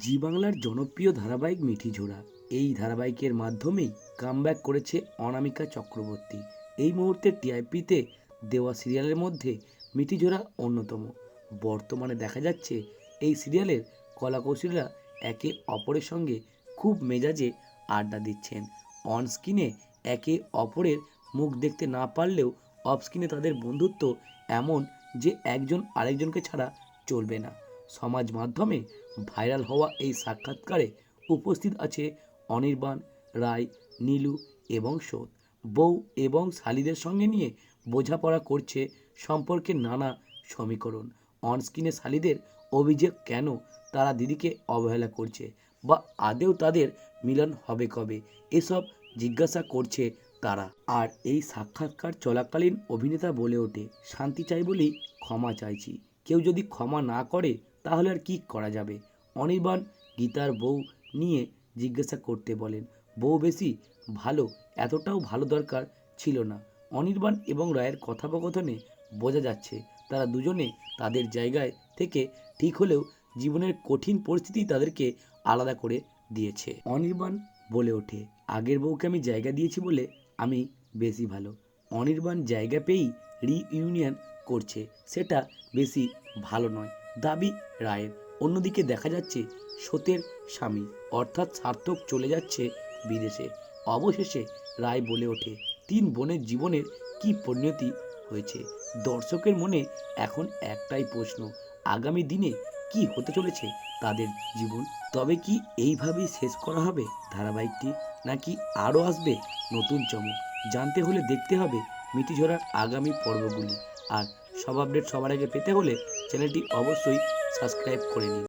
জি বাংলার জনপ্রিয় ধারাবাহিক মিঠি ঝোড়া। এই ধারাবাহিকের মাধ্যমেই কামব্যাক করেছে অনামিকা চক্রবর্তী। এই মুহূর্তে টিআইপিতে দেওয়া সিরিয়ালের মধ্যে মিঠি ঝোড়া অন্যতম। বর্তমানে দেখা যাচ্ছে এই সিরিয়ালের কলাকৌশলীরা একে অপরের সঙ্গে খুব মেজাজে আড্ডা দিচ্ছেন। অন স্ক্রিনে একে অপরের মুখ দেখতে না পারলেও অফ স্ক্রিনে তাদের বন্ধুত্ব এমন যে একজন আরেকজনকে ছাড়া চলবে না। সমাজ মাধ্যমে ভাইরাল হওয়া এই সাক্ষাৎকারে উপস্থিত আছে অনির্বাণ রায়, নীলু এবং সোদ। বউ এবং শালিদের সঙ্গে নিয়ে বোঝাপড়া করছে সম্পর্কের নানা সমীকরণ। অনস্ক্রিনে শালিদের অভিযোগ কেন তারা দিদিকে অবহেলা করছে বা আদেও তাদের মিলন হবে কবে, এসব জিজ্ঞাসা করছে তারা। আর এই সাক্ষাৎকার চলাকালীন অভিনেতা বলে ওঠে, শান্তি চাই বলেই ক্ষমা চাইছি। কেউ যদি ক্ষমা না করে তাহলে আর কি করা যাবে? অনির্বাণ গীতার বউ নিয়ে জিজ্ঞাসা করতে বলেন, বউ বেশি ভালো, এতটাও ভালো দরকার ছিল না। অনির্বাণ এবং রায়ের কথোপকথনে বোঝা যাচ্ছে, তারা দুজনে তাদের জায়গায় থেকে ঠিক হলেও জীবনের কঠিন পরিস্থিতি তাদেরকে আলাদা করে দিয়েছে। অনির্বাণ বলে ওঠে, আগের বউকে আমি জায়গা দিয়েছি বলে আমি বেশি ভালো। অনির্বাণ জায়গা পেয়েই রিইউনিয়ন করছে, সেটা বেশি ভালো নয়। দাবি রায়ের। অন্যদিকে দেখা যাচ্ছে সতের স্বামী অর্থাৎ সার্থক চলে যাচ্ছে বিদেশে। অবশেষে রায় বলে ওঠে, তিন বোনের জীবনের কি পরিণতি হয়েছে? দর্শকের মনে এখন একটাই প্রশ্ন, আগামী দিনে কি হতে চলেছে তাদের জীবন? তবে কি এইভাবেই শেষ করা হবে ধারাবাহিকটি, নাকি আরও আসবে নতুন চমক? জানতে হলে দেখতে হবে মিটিঝরার আগামী পর্বগুলি। আর সব আপডেট সবার আগে পেতে হলে চ্যানেলটি অবশ্যই সাবস্ক্রাইব করে নিন।